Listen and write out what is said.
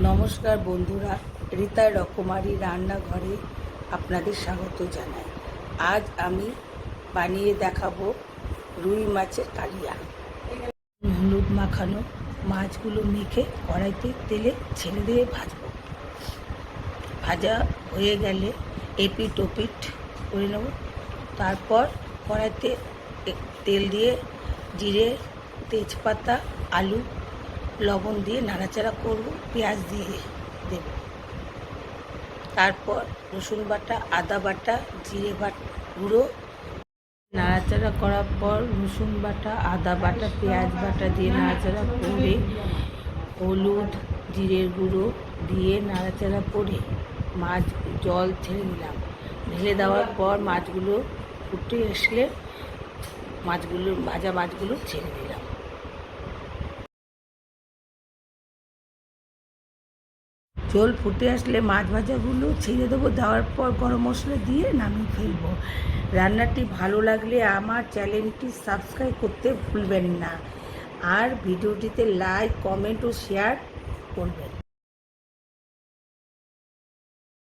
নমস্কার বন্ধুরা, রীতা রকমারি রান্নাঘরে আপনাদের স্বাগত জানাই। আজ আমি বানিয়ে দেখাবো রুই মাছের কালিয়া। হলুদ মাখানো মাছগুলো মেখে কড়াইতে তেলে ছেড়ে দিয়ে ভাজবো। ভাজা হয়ে গেলে এপিট ওপিট করে নেব। তারপর কড়াইতে তেল দিয়ে জিরে, তেজপাতা, আলু লবণ দিয়ে নাড়াচাড়া করব, পেঁয়াজ দিয়ে দেব। তারপর রসুন বাটা, আদা বাটা, জিরে বাটা, গুঁড়ো। নাড়াচাড়া করার পর রসুন বাটা, আদা বাটা, পেঁয়াজ বাটা দিয়ে নাড়াচাড়া করে হলুদ, জিরের গুঁড়ো দিয়ে নাড়াচাড়া করে মাছ, জল ছেড়ে দিলাম ঢেলে দেওয়ার পর মাছগুলো ফুটে আসলে মাছগুলো, ভাজা মাছগুলো ছেড়ে দিলাম। জল ফুটে আসলে মাছ ভাজাগুলো ছেড়ে দেবো, দেওয়ার পর গরম মশলা দিয়ে নামিয়ে ফেলব। রান্নাটি ভালো লাগলে আমার চ্যানেলটি সাবস্ক্রাইব করতে ভুলবেন না। আর ভিডিওটিতে লাইক, কমেন্ট ও শেয়ার করবেন।